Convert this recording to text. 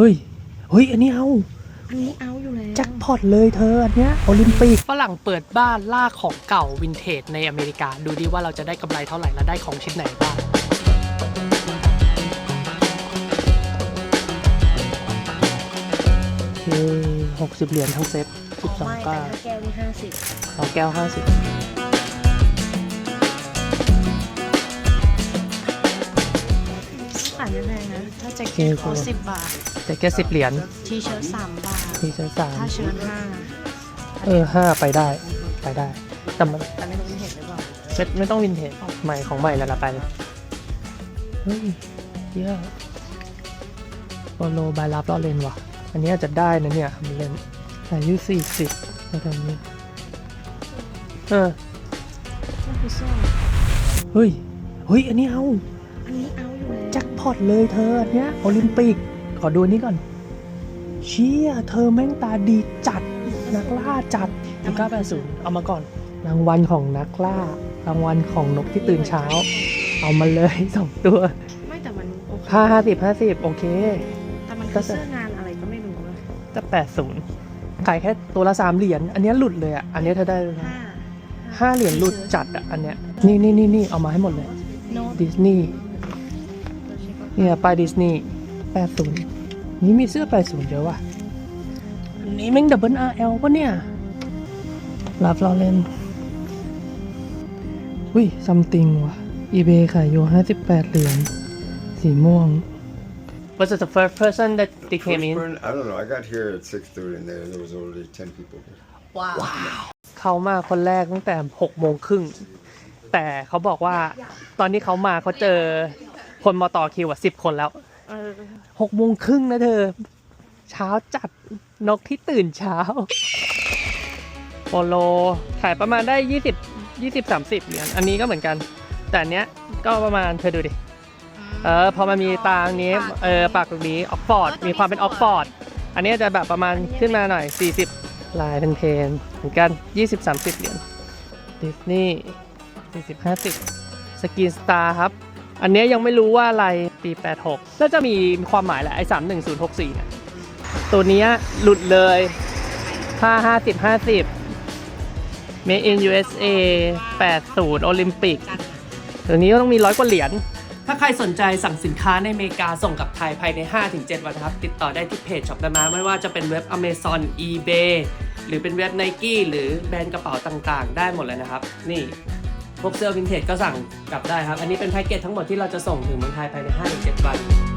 เฮ้ย เฮ้ย อันนี้เอาอันนี้เอาอยู่แล้วแจ็คพอตเลยเธออันเนี้ยโอลิมปิกฝรั่งเปิดบ้านล่าของเก่าวินเทจในอเมริกา ดูดิว่าเราจะได้กำไรเท่าไหร่และได้ของชิ้นไหนบ้างคือหกสิบเหรียญทั้งเซ็ตสิบสองไม่ก้าแต่ถ้าแก้วนี่ห้าสิบเอาแก้วห้าสิบ นะ ถ้าแจ็คเก็ตเขาสิบบาท แต่แค่สิบเหรียญทีเชิ้ตสามบาท ที่ชั้นสามถ้าเชิ้ตห้าเออห้าไปได้ ไปได้ แต่มันแต่ไม่รู้เห็นหรือเปล่า ไม่ไม่ต้องวินเทจใหม่ของใหม่แล้วละไปเลยเฮ้ยเยี่ยโปโลบายลับล้อเลนว่ะ อันนี้อาจจะได้นะเนี่ยมันเล่นอายุสี่สิบแล้วกันนี้เออก็คือโซ่เฮ้ย เฮ้ย อันนี้เอา อันนี้เอาอยู่แล้วแจ็คพอตเลยเธออันเนี้ยโอลิมปิก ขอดูอันนี้ก่อน เชี่ยเธอแม่งตาดีจัด นักล่าจัด1980เอามาก่อน รางวัลของนักล่า รางวัลของนกที่ตื่นเช้า เอามาเลยสองตัวไม่แต่มันโอเคห้าห้าสิบห้าสิบโอเค แต่มันก็คือจะเสื้องานอะไรก็ไม่รู้เลยจะแปดศูนย์ขายแค่ตัวละสามเหรียญ อันเนี้ยหลุดเลยอะ อันเนี้ยเธอได้ห้าห้าเหรียญหลุดจัดอะ อันเนี้ย นี่นี่นี่นี่เอามาให้หมดเลยโน้ตดิสนีย์ เนี่ยไปดิสนีย์แปดศูนย์นี่มีเสื้อแปดศูนย์เยอะว่ะ อันนี้แม่งดับเบิลอาร์เอลปะเนี่ยรับเราเล่นอุ้ยซัมติงว่ะ eBay ขายอยู่ห้าสิบแปดเหรียญสีม่วง Was it the first person that they came First in? burn, I don't know. I got here at 6:30 and there, there was already 10 people here. ว้าวเขามาคนแรกตั้งแต่หกโมงครึ่งแต่เขาบอกว่าตอนที่เขามาเขาเจอ คนมาต่อคิวอะสิบคนแล้วเออหกโมงครึ่งนะเธอ เช้าจัดนกที่ตื่นเช้าโปโลขายประมาณได้ยี่สิบยี่สิบสามสิบเหรียญอันนี้ก็เหมือนกัน แต่อันเนี้ยก็ประมาณเธอดูดิ เออพอมันมีตางนี้เออปากตรงนี้ออกฟอร์ดมีความเป็นออกฟอร์ดอันนี้จะแบบประมาณขึ้นมาหน่อย 40 ลายเป็นเพนเหมือนกัน 20-30 เหรียญดิสนีย์40 50 สกินสตาร์ครับ อันเนี้ยยังไม่รู้ว่าอะไรปี 86 น่าจะมีความหมายแหละไอ้31064เนี่ยตัวนี้หลุดเลย5 50 50 Made in USA 80 โอลิมปิกตัวนี้ก็ต้องมีร้อยกว่าเหรียญ ถ้าใครสนใจสั่งสินค้าในอเมริกาส่งกลับไทยภายใน 5-7 วันครับ ติดต่อได้ที่เพจช็อปด้มาไม่ว่าจะเป็นเว็บ Amazon eBay หรือเป็นเว็บ Nike หรือแบรนด์กระเป๋าต่างๆ ได้หมดเลยนะครับ นี่ พวกเสื้อวินเทจก็สั่งกลับได้ครับ อันนี้เป็นแพ็กเกจทั้งหมดที่เราจะส่งถึงเมืองไทยภายใน5-7วัน